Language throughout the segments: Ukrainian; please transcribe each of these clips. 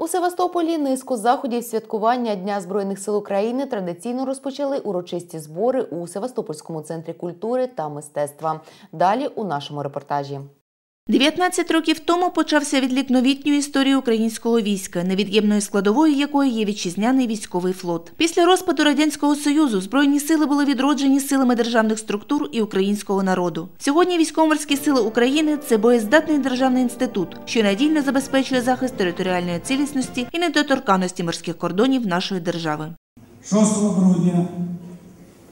У Севастополі низку заходів святкування Дня Збройних сил України традиційно розпочали урочисті збори у Севастопольському центрі культури та мистецтва. Далі у нашому репортажі. 19 років тому почався відлік новітньої історії українського війська, невід'ємною складовою якої є вітчизняний військовий флот. Після розпаду радянського союзу збройні сили були відроджені силами державних структур і українського народу. Сьогодні військово-морські сили України це боєздатний державний інститут, що надійно забезпечує захист територіальної цілісності і недоторканності морських кордонів нашої держави. 6 грудня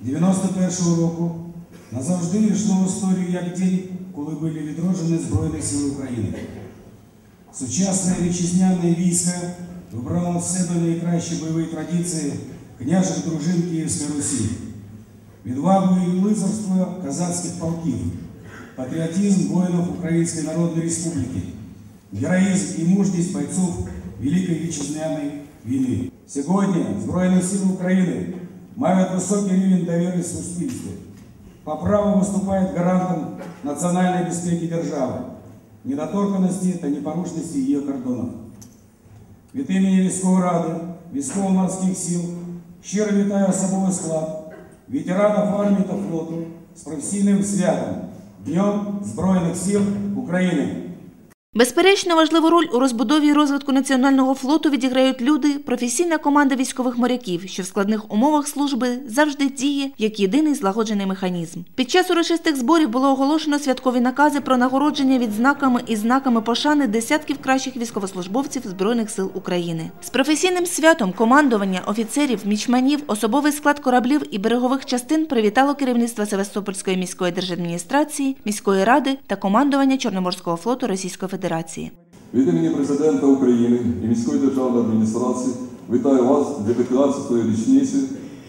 91-го року назавжди йшло в історію як день, коли були відроджені Збройні Сили України. Сучасне вітчизняне військо вибрало в себе найкращі бойові традиції княжих дружин Київської Русі, відвагу і лицарство казацьких полків, патріотизм воїнів Української Народної Республіки, героїзм і мужність бойців Великої Вітчизняної війни. Сьогодні Збройні Сили України мають високий рівень довіри в суспільстві. По праву выступает гарантом национальной безпеки державы, недоторканности та непорушності її кордонів. Від імені військової ради, військово-морських сил щиро вітаю особовий склад, ветеранів армії та флоту з професійним святом Днем Збройних сил України. Безперечно, важливу роль у розбудові і розвитку національного флоту відіграють люди, професійна команда військових моряків, що в складних умовах служби завжди діє як єдиний злагоджений механізм. Під час урочистих зборів було оголошено святкові накази про нагородження відзнаками і знаками пошани десятків кращих військовослужбовців Збройних сил України. З професійним святом командування офіцерів, мічманів, особовий склад кораблів і берегових частин привітало керівництво Севастопольської міської держадміністрації, міської ради та командування Чорноморського флоту Російської Федерації. Від імені президента України і міської державної адміністрації вітаю вас для 15-ї річниці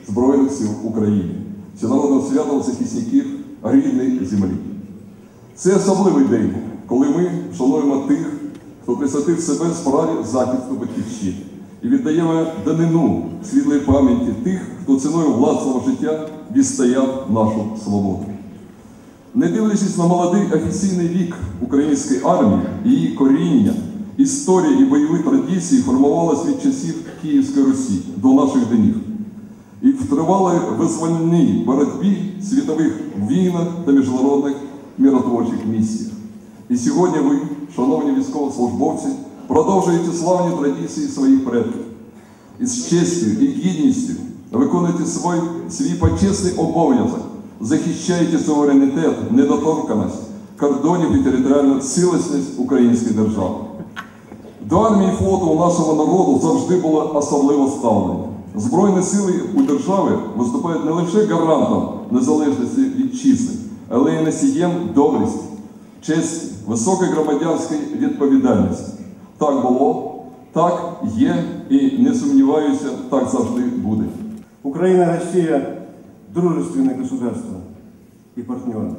Збройних сил України, всенародного свята захисників рідної землі. Це особливий день, коли ми вшануємо тих, хто присвятив себе справі захисту батьківщини і віддаємо данину світлої пам'яті тих, хто ціною власного життя відстояв нашу свободу. Не дивлячись на молодий офіційний вік української армії, її коріння, історія і бойові традиції формувалися від часів Київської Русі до наших днів. І в тривалій визвольній боротьбі світових війнах та міжнародних миротворчих місіях. І сьогодні ви, шановні військовослужбовці, продовжуєте славні традиції своїх предків. І з честю і гідністю виконуєте свій, свій почесний обов'язок захищаєте суверенітет, недоторканість, кордонів і територіальну цілісність української держави. До армії флоту у нашого народу завжди було особливе ставлення. Збройні сили у держави виступають не лише гарантом незалежності вітчизни, але й носієм доблесті, честі, високої громадянської відповідальності. Так було, так є і не сумніваюся, так завжди буде. Украина, Россия – дружественные государства и партнеры.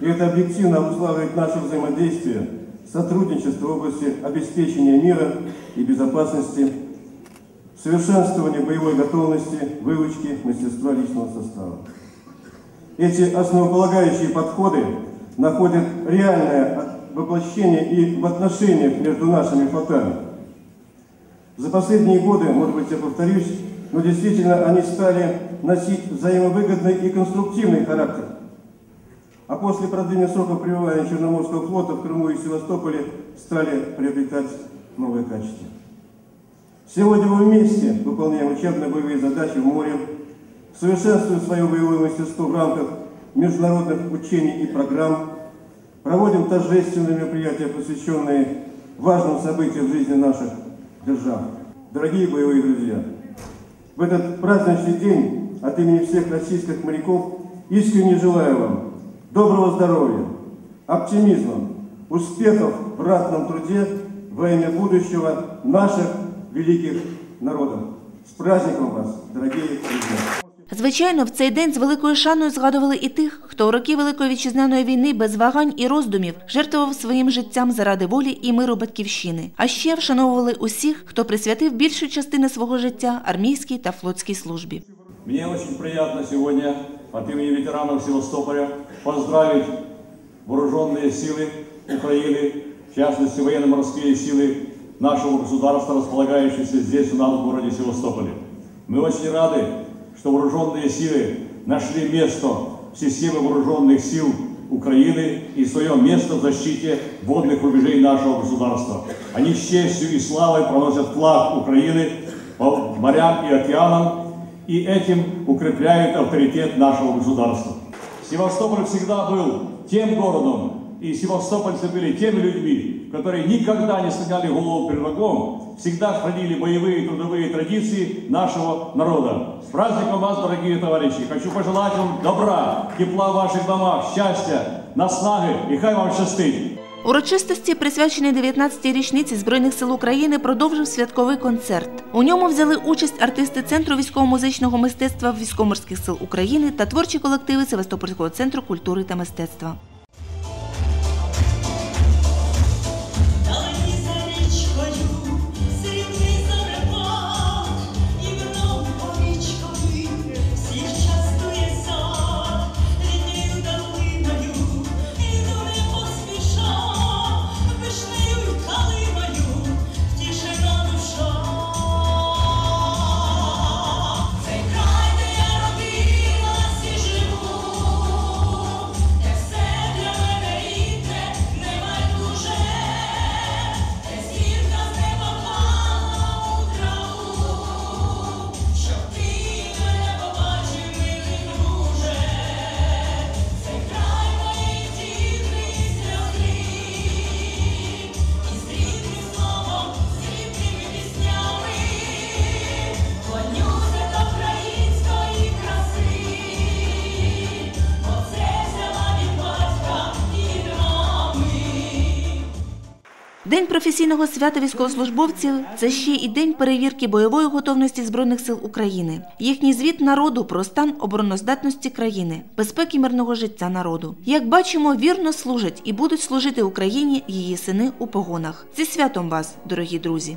И это объективно обуславливает наше взаимодействие, сотрудничество в области обеспечения мира и безопасности, совершенствования боевой готовности, выучки, мастерства личного состава. Эти основополагающие подходы находят реальное воплощение и в отношениях между нашими флотами. За последние годы, может быть, я повторюсь, но действительно они стали носить взаимовыгодный и конструктивный характер. А после продления срока пребывания Черноморского флота в Крыму и Севастополе стали приобретать новые качества. Сегодня мы вместе выполняем учебные боевые задачи в море, совершенствуем свое боевое мастерство в рамках международных учений и программ, проводим торжественные мероприятия, посвященные важным событиям в жизни наших держав. Дорогие боевые друзья, в этот праздничный день от имени всех российских моряков искренне желаю вам доброго здоровья, оптимизма, успехов в ратном труде во имя будущего наших великих народов. С праздником вас, дорогие друзья! Звичайно, в цей день з великою шаною згадували і тих, хто у роки Великої вітчизняної війни без вагань і роздумів жертвував своїм життям заради волі і миру батьківщини. А ще вшановували усіх, хто присвятив більшу частину свого життя армійській та флотській службі. Мне очень приятно сегодня от имени ветеранов Севастополя поздравить вооруженные силы Украины, в частности военно-морские силы нашего государства, располагающихся здесь у нас в городе Севастополе. Мы очень рады, что вооруженные силы нашли место в системе вооруженных сил Украины и свое место в защите водных рубежей нашего государства. Они с честью и славой проносят флаг Украины по морям и океанам и этим укрепляют авторитет нашего государства. Севастополь всегда был тем городом, и севастопольцы были теми людьми, которые никогда не склоняли голову перед врагом, всегда хранили боевые и трудовые традиции нашего народа. С праздником вас, дорогие товарищи! Хочу пожелать вам добра, тепла в ваших домах, щастя, наснаги і хай вам щастить! Урочистості, присвячені 19-й річниці Збройних сил України, продовжив святковий концерт. У ньому взяли участь артисти Центру військово-музичного мистецтва військово-морських сил України та творчі колективи Севастопольського центру культури та мистецтва. День професійного свята військовослужбовців це ще і день перевірки бойової готовності Збройних сил України, їхній звіт народу про стан обороноздатності країни, безпеки мирного життя народу. Як бачимо, вірно служать і будуть служити Україні її сини у погонах. Зі святом вас, дорогі друзі!